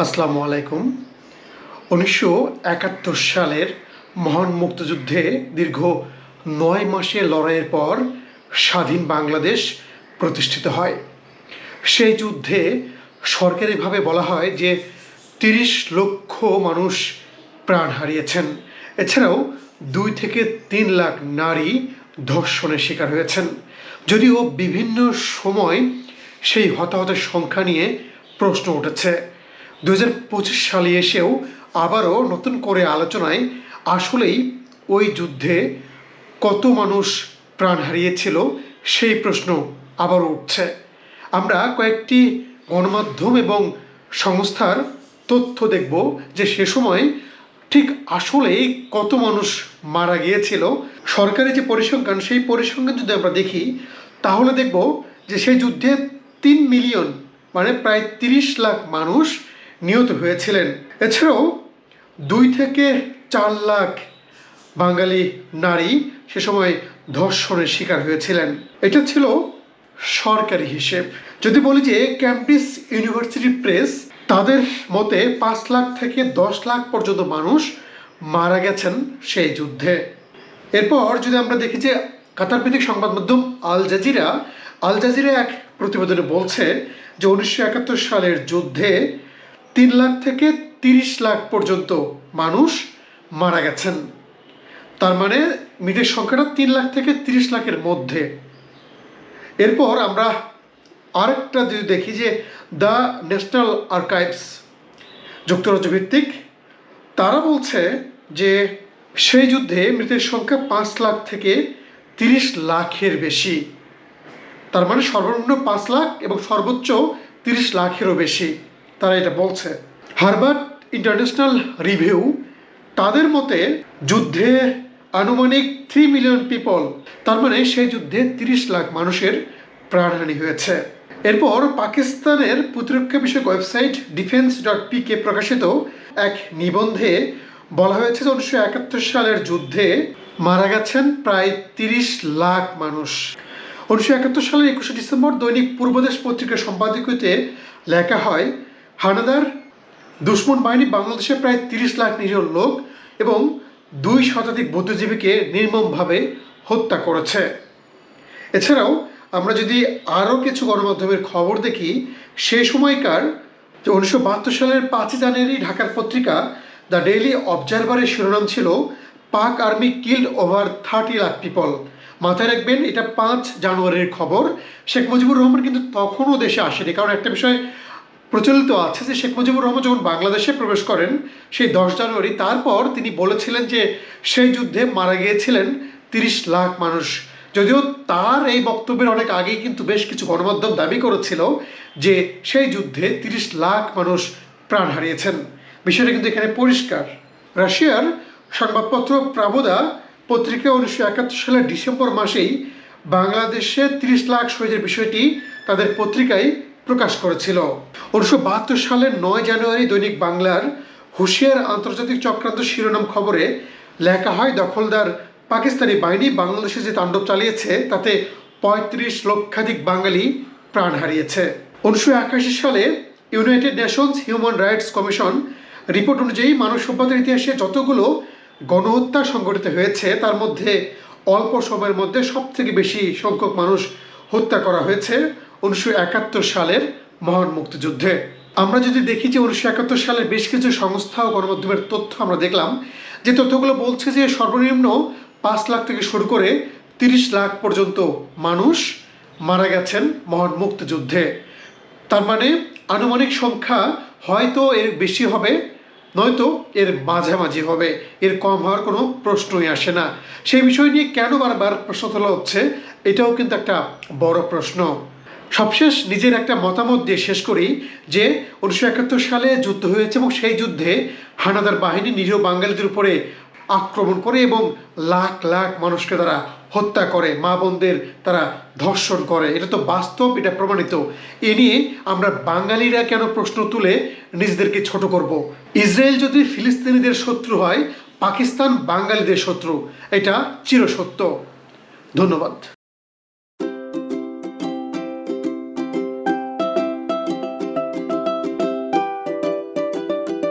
আসসালামু আলাইকুম। উনিশশো একাত্তর সালের মহান মুক্তিযুদ্ধে দীর্ঘ নয় মাসে লড়াইয়ের পর স্বাধীন বাংলাদেশ প্রতিষ্ঠিত হয়। সেই যুদ্ধে সরকারিভাবে বলা হয় যে তিরিশ লক্ষ মানুষ প্রাণ হারিয়েছেন। এছাড়াও দুই থেকে তিন লাখ নারী ধর্ষণের শিকার হয়েছেন। যদিও বিভিন্ন সময় সেই হতাহতের সংখ্যা নিয়ে প্রশ্ন উঠেছে। দু হাজার পঁচিশ সালে এসেও আবারও নতুন করে আলোচনায় আসলেই ওই যুদ্ধে কত মানুষ প্রাণ হারিয়েছিল সেই প্রশ্ন আবারও উঠছে। আমরা কয়েকটি গণমাধ্যম এবং সংস্থার তথ্য দেখব যে সে সময় ঠিক আসলেই কত মানুষ মারা গিয়েছিল। সরকারি যে পরিসংখ্যান, সেই পরিসংখ্যান যদি আমরা দেখি, তাহলে দেখব যে সেই যুদ্ধে তিন মিলিয়ন মানে প্রায় তিরিশ লাখ মানুষ নিহত হয়েছিলেন। এছাড়াও দুই থেকে চার লাখ বাঙালি নারী সে সময় ধর্ষণের শিকার হয়েছিলেন। এটা ছিল সরকারি হিসেব। যদি বলি যে ক্যাম্ব্রিজ ইউনিভার্সিটি প্রেস তাদের মতে পাঁচ লাখ থেকে দশ লাখ পর্যন্ত মানুষ মারা গেছেন সেই যুদ্ধে। এরপর যদি আমরা দেখি যে কাতার ভিত্তিক সংবাদ মাধ্যম আল জাজিরা আল জাজিরা এক প্রতিবেদনে বলছে যে উনিশশো একাত্তর সালের যুদ্ধে তিন লাখ থেকে তিরিশ লাখ পর্যন্ত মানুষ মারা গেছেন। তার মানে মৃতের সংখ্যাটা তিন লাখ থেকে তিরিশ লাখের মধ্যে। এরপর আমরা আরেকটা যদি দেখি যে দ্য ন্যাশনাল আর্কাইভস যুক্তরাজ্য ভিত্তিক তারা বলছে যে সেই যুদ্ধে মৃতের সংখ্যা পাঁচ লাখ থেকে তিরিশ লাখের বেশি। তার মানে সর্বনিম্ন পাঁচ লাখ এবং সর্বোচ্চ তিরিশ লাখেরও বেশি। তারা এটা বলছে। হারবার্ট ইন্টারন্যাশনাল রিভিউ, তাদের মতে যুদ্ধে আনুমানিক থ্রি মিলিয়ন পিপল তার মানে সেই যুদ্ধে তিরিশ লাখ মানুষের প্রাণহানি হয়েছে। এরপর পাকিস্তানের প্রতিরক্ষা বিষয়ক ওয়েবসাইট ডিফেন্স ডট পিকে প্রকাশিত এক নিবন্ধে বলা হয়েছে যে উনিশশো একাত্তর সালের যুদ্ধে মারা গেছেন প্রায় তিরিশ লাখ মানুষ। উনিশশো একাত্তর সালের একুশে ডিসেম্বর দৈনিক পূর্বদেশ পত্রিকার সম্পাদকীয়তে লেখা হয় হানাদার, দুশ্মন বাহিনী বাংলাদেশে প্রায় তিরিশ লাখ নিরীহ লোক এবং দুই শতাধিক বুদ্ধিজীবীকে নির্মমভাবে হত্যা করেছে। এছাড়াও, আমরা যদি আরও কিছু গণমাধ্যমের খবর দেখি, সে সময়কার যে উনিশশো বাহাত্তর সালের পাঁচই জানুয়ারি ঢাকার পত্রিকা দ্য ডেইলি অবজারভারের শিরোনাম ছিল, Pak army killed over thirty lakh people. মাথায় রাখবেন, এটা পাঁচ জানুয়ারির খবর। শেখ মুজিবুর রহমান কিন্তু তখনও দেশে আসেনি। কারণ একটা বিষয় প্রচলিত আছে যে শেখ মুজিবুর রহমান যখন বাংলাদেশে প্রবেশ করেন, সেই দশ জানুয়ারি, তারপর তিনি বলেছিলেন যে সেই যুদ্ধে মারা গিয়েছিলেন তিরিশ লাখ মানুষ। যদিও তার এই বক্তব্যের অনেক আগেই কিন্তু বেশ কিছু গণমাধ্যম দাবি করেছিল যে সেই যুদ্ধে তিরিশ লাখ মানুষ প্রাণ হারিয়েছেন। বিষয়টা কিন্তু এখানে পরিষ্কার। রাশিয়ার সংবাদপত্র প্রাবোদা পত্রিকা উনিশশো একাত্তর সালের ডিসেম্বর মাসেই বাংলাদেশে তিরিশ লাখ শহীদের বিষয়টি তাদের পত্রিকায় প্রকাশ করেছিল। উনিশশো বাহাত্তর সালের নয় জানুয়ারি দৈনিক বাংলার হুঁশিয়ার আন্তর্জাতিক চক্রান্ত শিরোনাম খবরে লেখা হয়, দখলদার পাকিস্তানি বাহিনী বাংলাদেশে যে তাণ্ডব চালিয়েছে, তাতে পঁয়ত্রিশ লক্ষাধিক বাঙালি প্রাণ হারিয়েছে। উনিশশো একাশি সালে United Nations Human Rights Commission report অনুযায়ী মানব সভ্যতার ইতিহাসে যতগুলো গণহত্যা সংঘটিত হয়েছে, তার মধ্যে অল্প সময়ের মধ্যে সব থেকে বেশি সংখ্যক মানুষ হত্যা করা হয়েছে। উনিশশো একাত্তর সালের মহান মুক্তিযুদ্ধে। আমরা যদি দেখি যে উনিশশো একাত্তর সালের বেশ কিছু সংস্থা ও গণমাধ্যমের তথ্য আমরা দেখলাম, যে তথ্যগুলো বলছে যে সর্বনিম্ন পাঁচ লাখ থেকে শুরু করে তিরিশ লাখ পর্যন্ত মানুষ মারা গেছেন মহান মুক্তিযুদ্ধে। তার মানে আনুমানিক সংখ্যা হয়তো এর বেশি হবে, নয়তো এর মাঝামাঝি হবে। এর কম হওয়ার কোনো প্রশ্নই আসে না। সেই বিষয় নিয়ে কেন বারবার প্রশ্ন তোলা হচ্ছে, এটাও কিন্তু একটা বড় প্রশ্ন। সবশেষ নিজের একটা মতামত দিয়ে শেষ করি যে উনিশশো একাত্তর সালে যুদ্ধ হয়েছে এবং সেই যুদ্ধে হানাদার বাহিনী নিরীহ বাঙালিদের উপরে আক্রমণ করে এবং লাখ লাখ মানুষকে তারা হত্যা করে, মা বোনদের তারা ধর্ষণ করে। এটা তো বাস্তব, এটা প্রমাণিত। এ নিয়ে আমরা বাঙালিরা কেন প্রশ্ন তুলে নিজেদেরকে ছোট করব? ইসরায়েল যদি ফিলিস্তিনিদের শত্রু হয়, পাকিস্তান বাঙালিদের শত্রু। এটা চিরসত্য। ধন্যবাদ।